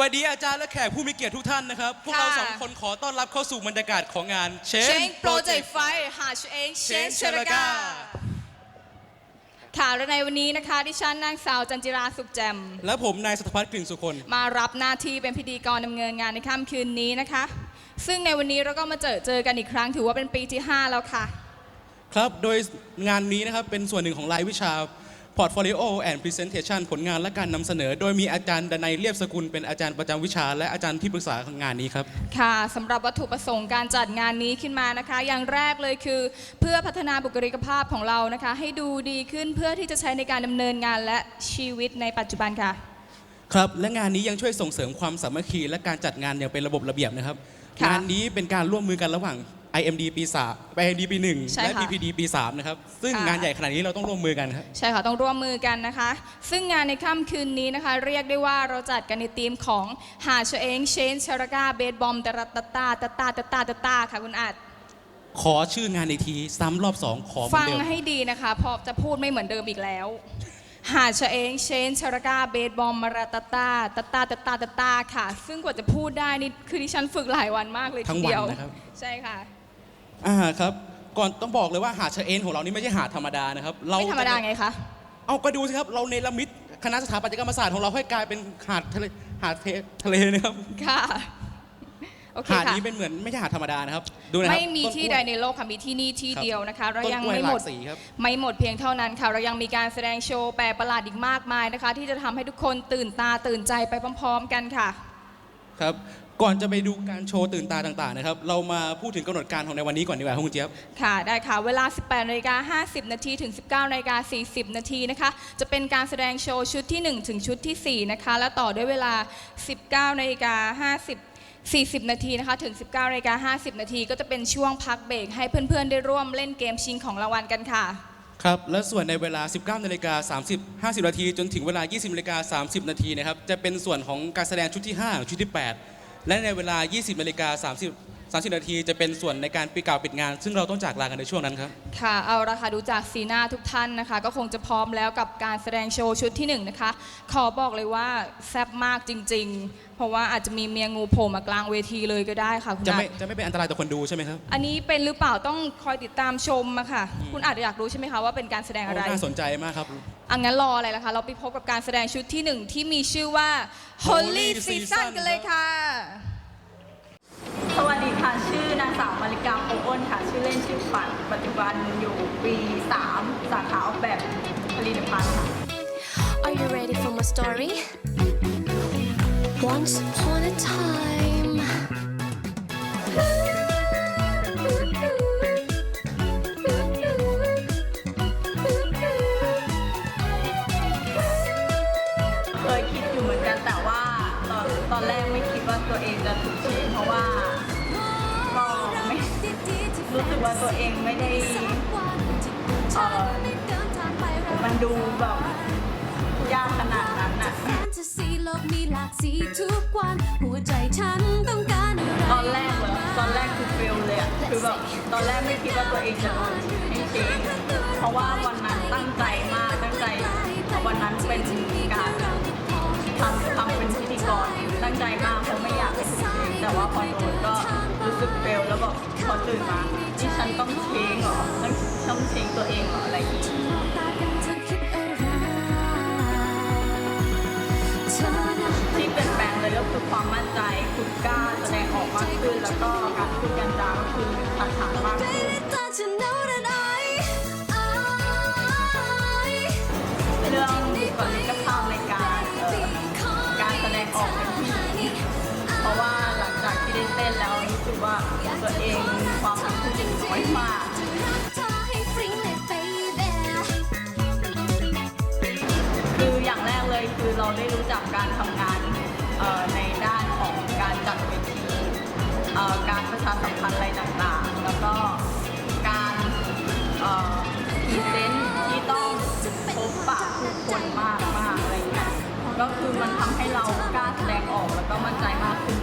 วัสดีอาจารย์และแขกผู้มีเกียรติทุกท่านนะครับ พวกเราค่ะสองคนขอต้อนรับเข้าสู่บรรยากาศของงานเชเชนงโปรเจกต์ไฟหาเชงเชง Change เชลกา Chelaga ค่ะและในวันนี้นะคะดิฉันนางสาวจันจิราสุขแจ่มและผมนายสัตพัฒน์กลิ่นสุคน มารับหน้าที่เป็นพิธีกรดำเนินงานในค่ำคืนนี้นะคะ ซึ่งในวันนี้เราก็มาเจอเจอกันอีกครั้งถือว่าเป็นปีที่ 5 แล้วค่ะ ครับ โดยงานนี้นะครับเป็นส่วนหนึ่งของรายวิชา Portfolio and Presentation ผลงานและการนำเสนอ โดยมีอาจารย์ดนัยเรียบสกุลเป็นอาจารย์ประจำวิชา และอาจารย์ที่ปรึกษาของงานนี้ครับ ค่ะสำหรับวัตถุประสงค์การจัดงานนี้ขึ้นมานะคะ อย่างแรกเลยคือ เพื่อพัฒนาบุคลิกภาพของเรานะคะ ให้ดูดีขึ้นเพื่อที่จะใช้ในการดำเนินงานและชีวิตในปัจจุบันค่ะ ครับ และงานนี้ยังช่วยส่งเสริมความสามัคคีและการจัดงานอย่างเป็นระบบระเบียบนะครับ ค่ะ งานนี้เป็นการร่วมมือกันระหว่าง IMD ปีสาม IMD ปีหนึ่งและ ค่ะ BPD ปีสามนะครับ ซึ่งงานใหญ่ขนาดนี้เราต้องร่วมมือกันใช่ค่ะ ต้องร่วมมือกันนะคะ ซึ่งงานในค่ำคืนนี้นะคะ เรียกได้ว่าเราจัดกันในทีมของหาเชเองเชนชารากาเบสบอมตระตะตาตาตาตาตาตาค่ะคุณอาจขอชื่องานในที ซ้ำรอบสองขอเหมือฟังให้ดีนะคะเพอจะพูดไม่เหมือนเดิมอีกแล้ว หาเชเองเชนชารากาเบสบอมมาราตะตาตาตาตาตาตาค่ะ ซึ่งกว่าจะพูดได้นี่คือที่ฉันฝึกหลายวันมากเลยทีเดียวใช่ค่ะ อ่าครับ ก่อนต้องบอกเลยว่าหาดเชเอนของเรานี่ไม่ใช่หาดธรรมดานะครับเราไม่ธรรมดาไงคะ เอาก็ดูสิครับ เราเนรมิตคณะสถาปัตยกรรมศาสตร์ของเราให้กลายเป็นหาดทะเลหาดทะเลนะครับ ค่ะ โอเคหาดค่ะ นี้เป็นเหมือนไม่ใช่หาดธรรมดานะครับ ดูนะครับไม่มีต้นที่กล้ใดวยในโลกค่ะมีที่นี่ที่ครับเดียวนะคะ เราต้นยังกล้วยไม่หหมลาดกสีครับ ไม่หมดเพียงเท่านั้นค่ะ เรายังมีการแสดงโชว์แปลกประหลาดอีกมากมายนะคะ ที่จะทำให้ทุกคนตื่นตาตื่นใจไปพร้อม ๆ กันค่ะ ครับ ก่อนจะไปดูการโชว์ตื่นตาต่างๆนะครับ เรามาพูดถึงกำหนดการของในวันนี้ก่อนดีกว่าครับคุณเจี๊ยบ ค่ะได้ค่ะ เวลา 18นาฬิกา50 นาทีถึง 19นาฬิกา40 นาทีนะคะ จะเป็นการแสดงโชว์ชุดที่ 1 ถึงชุดทีสี่ 4 นะคะ และต่อด้วยเวลา 19นาฬิกา50 40 นาทีนะคะถึง 19นาฬิกา50 นาที ก็จะเป็นช่วงพักเบรกให้เพื่อนๆ ได้ร่วมเล่นเกมชิงของรางวัลกันค่ะ ครับ และส่วนในเวลา 19นาฬิกา30 50 นาที จนถึงเวลา 20นาฬิกา30 นาทีนะครับ จะเป็นส่วนของการแสดงชุดที่5ชุดที่ 8 และในเวลา 20นาฬิกา30 30 นาทีจะเป็นส่วนในการปิดกล่าวปิดงาน ซึ่งเราต้องจากลากันในช่วงนั้นครับ ค่ะเอาละค่ะดูจากสีหน้าทุกท่านนะคะ ก็คงจะพร้อมแล้วกับการแสดงโชว์ชุดที่หนึ่งนะคะ ขอบอกเลยว่าแซ่บมากจริง ๆ เพราะว่าอาจจะมีเมียงูโผล่มากลางเวทีเลยก็ได้ค่ะคุณจะอาไม่จจะไม่เป็นอันตรายต่อคนดูใช่ไหมครับอันนี้เป็นหรือเปล่าต้องคอยติดตามชมอะค่ะ คุณอาจจะอยากรู้ใช่ไหมคะว่าเป็นการแสดงอะไรน่าสนใจมากครับ อังั้นรออะไรล่ะคะ เราไปพบกับการแสดงชุดที่หนึ่งที่มีชื่อว่า Holy Holy Season Season กันเลยค่ะ สวัสดีค่ะ ชื่อนางสาวมาริกาโพอ้นค่ะ ชื่อเล่นชื่อปัดปัจจุบันอยู่ปี3สาขาออกแบบผลิตภัณฑ์ค่ะ Are you ready for my story? Once upon a time. Hãy เคยคิดอยู่เหมือนกันแต่ว่าตอนตอนแรกไม่คิดว่าตัวเองจะถูกเชนเพราะว่าก็ไม่รู้สึกว่าตัวเองไม่ได้เอ่อมันดูแบบยากขนาดนั้นน่ะ แฟนตาซีโลกมีหลาีทุกวัน หัวใจฉันต้องการอะไรตอนแรกเหรอตอนแรกคือเฟลเลยอะคือแบบตอนแรกไม่คิดว่าตัวเองจะโดนให้เชงเพราะว่าวันนั้นตั้งใจมากตั้งใจวันนั้นเป็นการทำทำเป็นพิธีกรตั้งใจมากเพราะไม่อยากเป็นเชงแต่ว่าพอโดนก็รู้สึกเฟลแล้วแบบพอตื่นมาที่ฉันต้องเชงเหรอต้องต้องเชงตัวเองเหรออะไรอย่างงี้ ที่เปลี่ยนแปลงเลยก็คือความมั่นใจคุณกล้าแสดงออกมากขึ้น แล้วก็การพูดกันจาก็คือตัดฐานมากขึ้น Baby don't you know that I I เรื่องบุคลิกภาพในการเอ่อการแสดงออกเป็นผู้หญิงเพราะว่าหลังจากที่ได้เต้นแล้วรู้สึกว่าตัวเองมีความเป็นผู้หญิงน้อยมาก เราได้รู้จักการทำงานในด้านของการจัดเวทีการประชาสัมพันธ์อะไรต่างๆ แล้วก็การพรีเซนต์ที่ต้องพบปะผู้คนมากมากๆอะไรเงี้ยก็คือมันทำให้เรากล้าแสดงออกแล้วก็มั่นใจมากขึ้น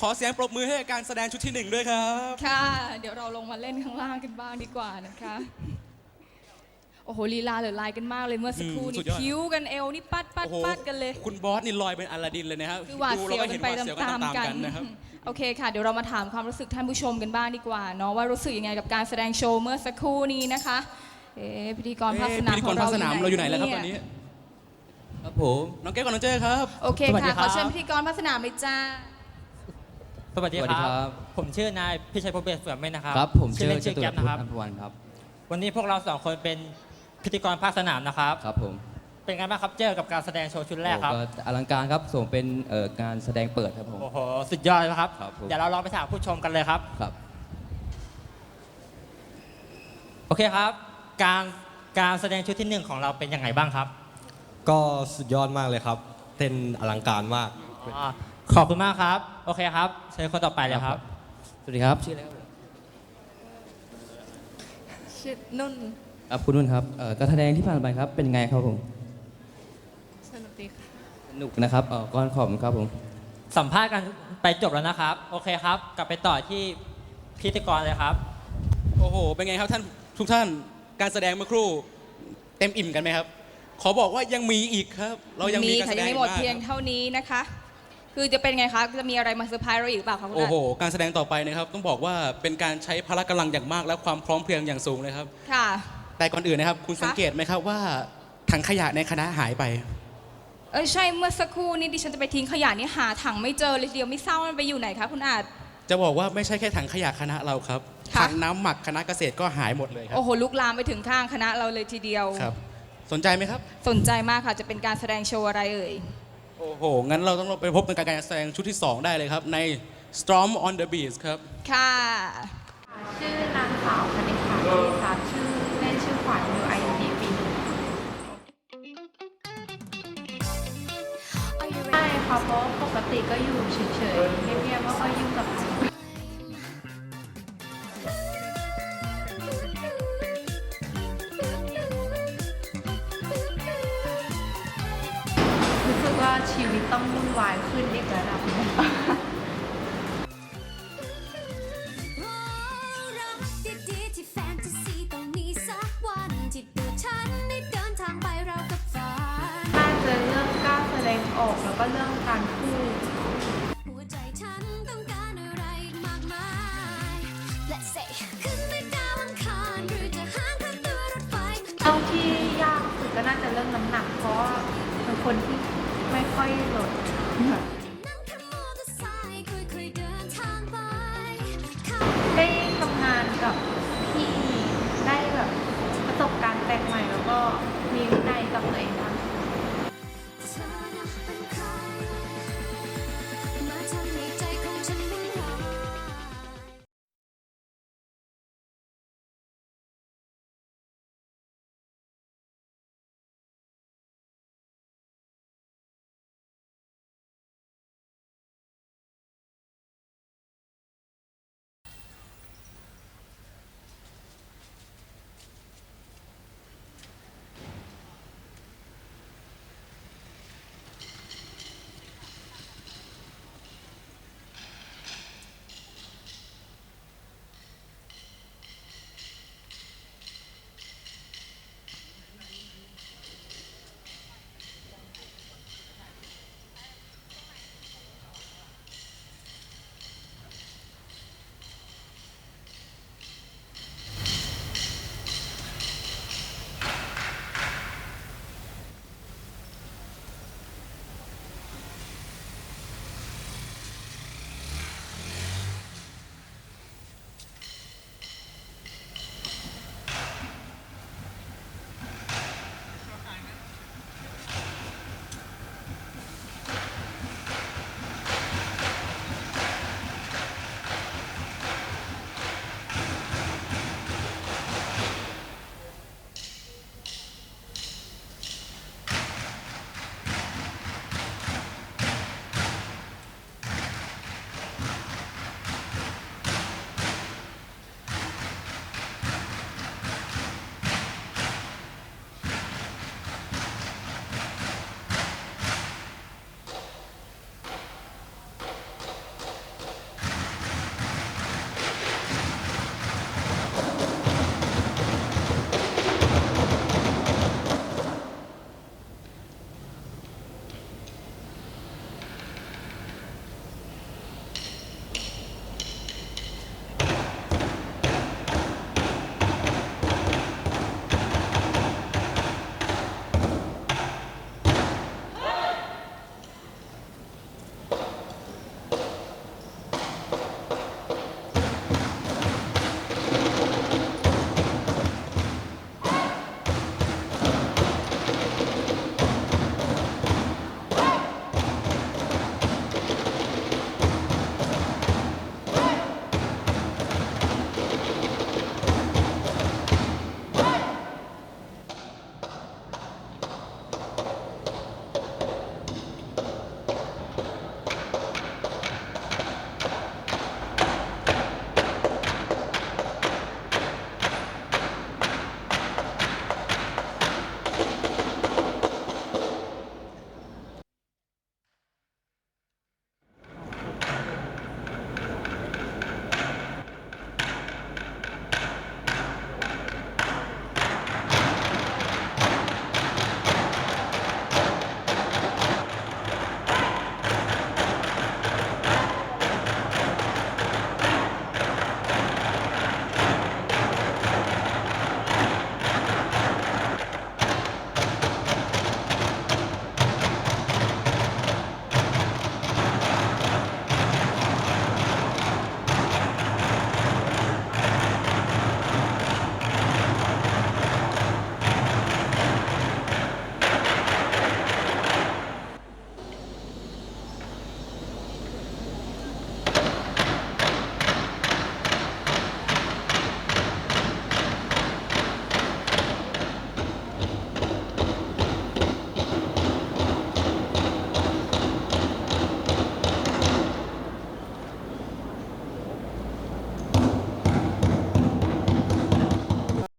ขอเสียงปรบมือให้กับการแสดงชุดที่หนึ่งด้วยครับ ค่ะ เดี๋ยวเราลงมาเล่นข้างล่างกันบ้างดีกว่านะคะ โอ้โหลีลาเหลือลายกันมากเลยเมื่อสักครู่อืมสุนี้ดยอด คิ้วกันเอวนี่ปัดปัดโอ้โหปัดกันเลย คุณบอสนี่ลอยเป็นอลาดินเลยนะครับคือหวาดดูเสียวแล้กันเห็นไปหวาดเสียวกันตามตามๆๆกักันนนะครับ โอเคค่ะ เดี๋ยวเรามาถามความรู้สึกท่านผู้ชมกันบ้างดีกว่าเนาะว่ารู้สึกยังไงกับการแสดงโชว์เมื่อสักครู่นี้นะคะเอ๊ะพิธีกรภาคเอ๊ะสนามพิธีขกอรงภาเราคสนามเราอยู่ไหนแล้วครับตอนนี้ ครับผม น้องแก้วกับน้องเจ้ครับ โอเคสวัสดีค่ะครับขอเชิญพิธีกรภาคสนามเลยจ้า สวัสดีสวัสดีคครัรับบผมชื่อนายพิชัยพงศ์เบศเฟื่อมเม่นนะครับครับ ผมชื่อเล่นจชื่อตุรแก๊ปพุทนะครับธอัมพวันครับ วันนี้พวกเราสองคนเป็นพิธีกรภาคสนามนะครับ ครับผมเป็นไงบ้างครับเจอกับการแสดงโชว์ชุดแรกครับ โอ้อลังการครับส่งเป็นเอ่อการแสดงเปิดครับผม โอ้โห สุดยอดเลยครับ ครับผม เดี๋ยวเราลองไปถามผู้ชมกันเลยครับ ครับ โอเคครับ การการแสดงชุดที่หนึ่งของเราเป็นยังไงบ้างครับก็สุดยอดมากเลยครับ เต้นอลังการมากอ๋อ ขอบคุณมากครับ โอเคครับเชิญคนต่อไปเลยครับ สวัสดีครับชื่ออะไรครับผมชื่อนุ่นครับคุณนุ่นครับเอ่อการแสดงที่ผ่านไปครับเป็นไงครับผมสนุกดีค่ะสนุกนะครับเอ่อก้อนขอบคุณครับผมสัมภาษณ์กันไปจบแล้วนะครับ โอเคครับ กลับไปต่อที่พิธีกรเลยครับ โอ้โห เป็นไงครับท่านทุกท่าน การแสดงเมื่อครู่เต็มอิ่มกันไหมครับ ขอบอกว่ายังมีอีกครับ เรายังมีการค่ะแสดยังงไม่อีหมดกมากเพียงครับเท่านี้นะคะ คือจะเป็นไงคะ จะมีอะไรมาเซอร์ไพรส์เราอีกหรือเปล่าคะคุณโอ้อาโห การแสดงต่อไปนะครับ ต้องบอกว่าเป็นการใช้พละกำลังอย่างมากและความพร้อมเพรียงอย่างสูงเลยครับ ค่ะ แต่ก่อนอื่นนะครับ คุณคะสังเกตไหมครับว่าถังขยะในคณะหายไป เออใช่เมื่อสักครู่นี้ดิฉันจะไปทิ้งขยะนี่หาถังไม่เจอเลยทีเดียวไม่ทราบว่ามันไปอยู่ไหนคะคุณอาจ จะบอกว่าไม่ใช่แค่ถังขยะคณะเราครับค่ะ ถังน้ำหมักคณะเกษตรก็หายหมดเลยครับโอ้โหลุกลามไปถึงข้างคณะเราเลยทีเดียว ครับ สนใจไหมครับ สนใจมากค่ะจะเป็นการแสดงโชว์อะไรเอ่ย โอ้โห งั้นเราต้องไปพบกันการแสดงชุดที่ 2 ได้เลยครับ ใน Storm on the Beach ครับ ค่ะ ชื่อนางสาวคณิษฐาดีค่ะชื่อเล่นชื่อขวัญอยู่ไอทีปีหนึ่ง Are you ใช่ ready? ค่ะเพราะปกติก็อยู่เฉยๆเงียบๆไม่ค่อยยุ่งกับใคร ว่าชีวิตต้องวุ่นวายขึ้นอีกระดับหนึง